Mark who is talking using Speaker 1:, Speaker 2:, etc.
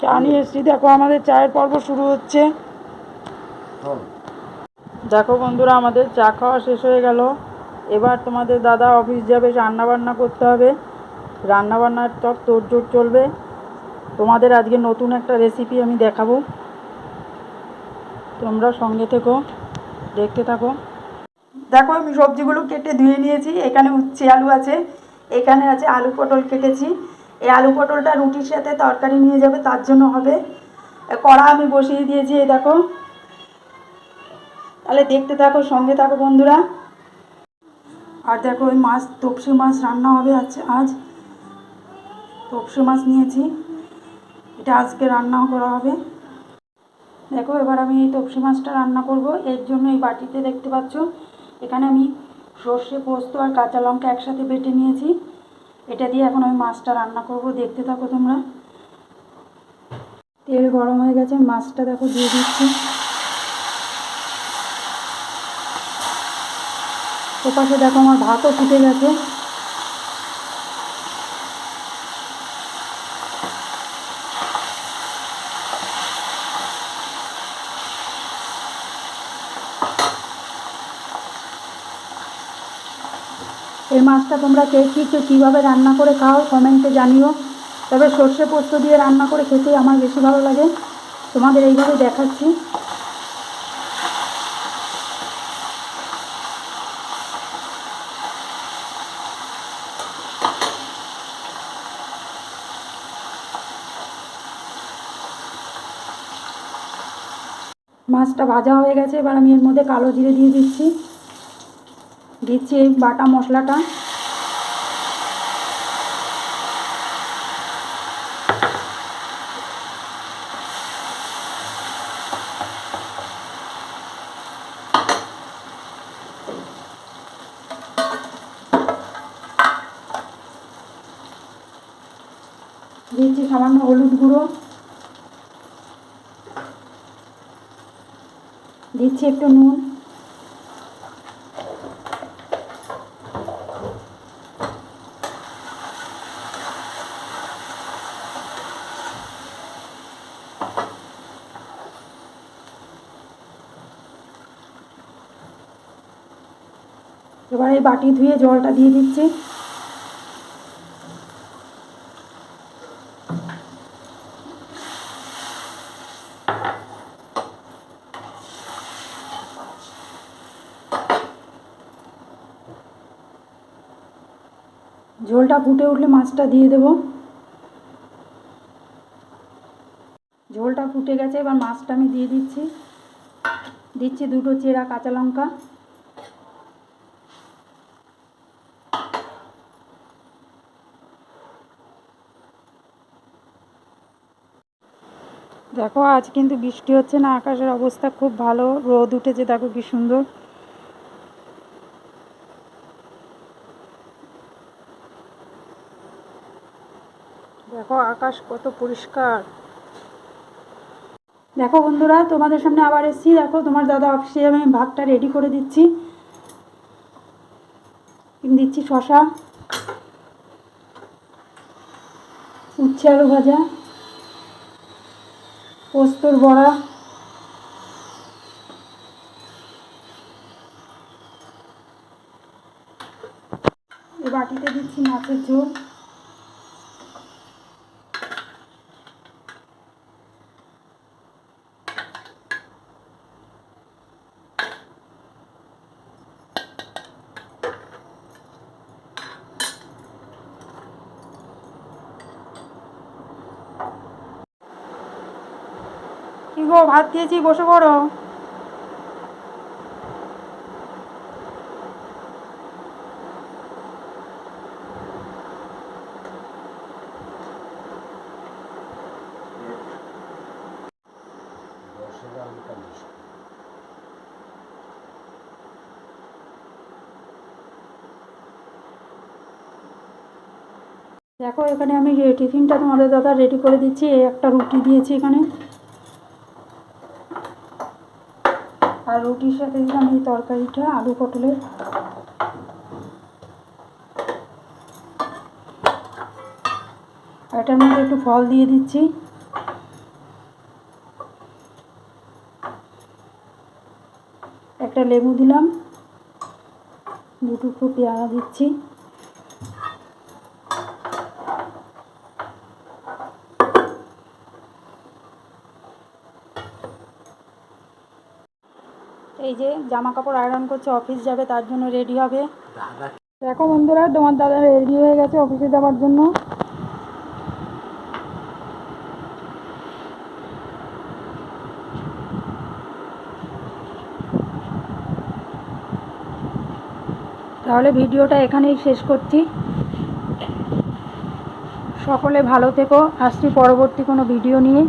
Speaker 1: চা নিয়ে এসছি। দেখো আমাদের চায়ের পর্ব শুরু হচ্ছে। দেখো বন্ধুরা আমাদের চা খাওয়া শেষ হয়ে গেল। এবার তোমাদের দাদা অফিস যাবে রান্না বান্না করতে হবে। রান্না বান্নার সব তোড়জোড় চলবে। তোমাদের আজকে নতুন একটা রেসিপি আমি দেখাবো। তোমরা সঙ্গে থেকো দেখতে থাকো। দেখো আমি সবজিগুলো কেটে ধুয়ে নিয়েছি। এখানে উচ্ছে আলু আছে এখানে আছে আলু পটল কেটেছি। এই আলু পটলটা রুটির সাথে তরকারি নিয়ে যাবে, তার জন্য হবে। কড়া আমি বসিয়ে দিয়েছি, এই দেখো। তাহলে দেখতে থাকো, সঙ্গে থাকো বন্ধুরা। আর দেখো, ওই মাছ, তপসি মাছ রান্না হবে আজ আজ। তপসি মাছ নিয়েছি। এটা আজকে রান্নাও করা হবে। দেখো, এবার আমি এই তপসি মাছটা রান্না করব। এর জন্য এই বাটিতে দেখতে পাচ্ছ, এখানে আমি সর্ষে, পোস্ত আর কাঁচা লঙ্কা একসাথে বেটে নিয়েছি। এটা দিয়ে এখন আমি মাছটা রান্না করব, দেখতে থাকো তোমরা। তেল গরম হয়ে গেছে, মাছটা দেখো দিয়ে দিচ্ছি। ওপাশে দেখো আমার ভাতও ফুটে গেছে। এই মাছটা তোমরা কে কী কীভাবে রান্না করে খাও, কমেন্টে জানিও। তবে সর্ষে পোস্ত দিয়ে রান্না করে খেতে আমার বেশি ভালো লাগে। তোমাদের এইভাবে দেখাচ্ছি। মাছটা ভাজা হয়ে গেছে, এবার আমি এর মধ্যে কালো জিরে দিয়ে দিচ্ছি। দিচ্ছি এই বাটা মশলাটা। দিচ্ছি সামান্য হলুদ গুঁড়ো। দিচ্ছি একটু নুন। এবার এই বাটি ধুয়ে জলটা দিয়ে দিচ্ছি। ঝোলটা ফুটে উঠলে মাছটা দিয়ে দেব। ঝোলটা ফুটে গেছে, এবার মাছটা আমি দিয়ে দিচ্ছি। দিচ্ছি দুটো চেরা কাঁচা লঙ্কা। দেখো, আজ কিন্তু বৃষ্টি হচ্ছে না, আকাশের অবস্থা খুব ভালো, রোদ উঠেছে, দেখো কি সুন্দর। দেখো, আকাশ কত পরিষ্কার। দেখো বন্ধুরা, তোমাদের সামনে আবার এসেছি। দেখো, তোমার দাদা অফিসে আমি ভাতটা রেডি করে দিচ্ছি। দিচ্ছি শশা উচ্ছে আলু ভাজা। পোস্তর বড়া। বাটিতে দিচ্ছি মাছের ঝোল কি গো, ভাত দিয়েছি বসে পড়ো। দেখো, এখানে আমি টিফিনটা তোমাদের দাদা রেডি করে দিচ্ছি, একটা রুটি দিয়েছি এখানে। আর রুটির সাথে দিলাম এই তরকারিটা, আলু পটলের। এটার মধ্যে একটু ফল দিয়ে দিচ্ছি। একটা লেবু দিলাম। দুটুকু পেয়ারা দিচ্ছি। এই যে জামা কাপড় আয়রন করছে অফিস যাবে তার জন্য রেডি হবে। দেখো বন্ধুরা তোমার দাদা রেডি হয়ে গেছে অফিসে যাওয়ার জন্য। তাহলে ভিডিওটা এখানেই শেষ করছি। সকলে ভালো থেকো আসছি পরবর্তী কোনো ভিডিও নিয়ে।